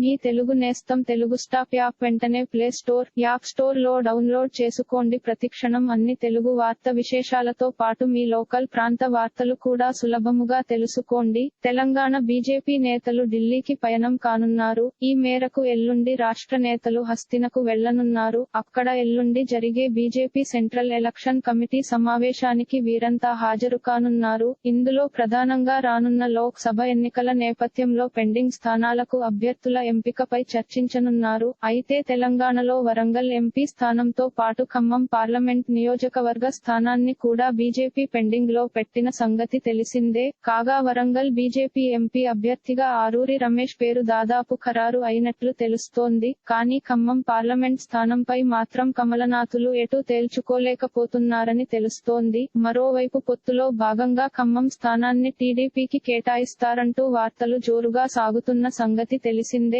మీ తెలుగు నేస్తం Telugu stop app వెంటనే play store app స్టోర్లో డౌన్లోడ్ చేసుకోండి. ప్రతిక్షణం అన్ని తెలుగు వార్త విశేషాలతో పాటు మీ లోకల్ ప్రాంత వార్తలు కూడా సులభముగా తెలుసుకోండి. తెలంగాణ బీజేపీ నేతలు ఢిల్లీకి పయనం కానున్నారు. ఈ మేరకు ఎల్లుండి రాష్ట్ర నేతలు హస్తినకు వెళ్ళనున్నారు అక్కడ ఎల్లుండి జరిగే బీజేపీ సెంట్రల్ ఎలక్షన్ కమిటీ సమావేశానికి వీరంతా హాజరు కానున్నారు. ఇందులో ప్రధానంగా రానున్న లోక్ సభ ఎన్నికల నేపథ్యంలో పెండింగ్ స్థానాలకు అభ్యర్థుల ఎంపికపై చర్చించనున్నారు. అయితే తెలంగాణలో వరంగల్ ఎంపీ స్థానంతో పాటు ఖమ్మం పార్లమెంట్ నియోజకవర్గ స్థానాన్ని కూడా బీజేపీ పెండింగ్లో పెట్టిన సంగతి తెలిసిందే. కాగా వరంగల్ బీజేపీ ఎంపీ అభ్యర్థిగా ఆరూరి రమేష్ పేరు దాదాపు ఖరారు అయినట్లు తెలుస్తోంది. కానీ ఖమ్మం పార్లమెంట్ స్థానంపై మాత్రం కమలనాథులు ఎటూ తేల్చుకోలేకపోతున్నారని తెలుస్తోంది. మరోవైపు పొత్తులో భాగంగా ఖమ్మం స్థానాన్ని టీడీపీకి కేటాయిస్తారంటూ వార్తలు జోరుగా సాగుతున్న సంగతి తెలిసిందే.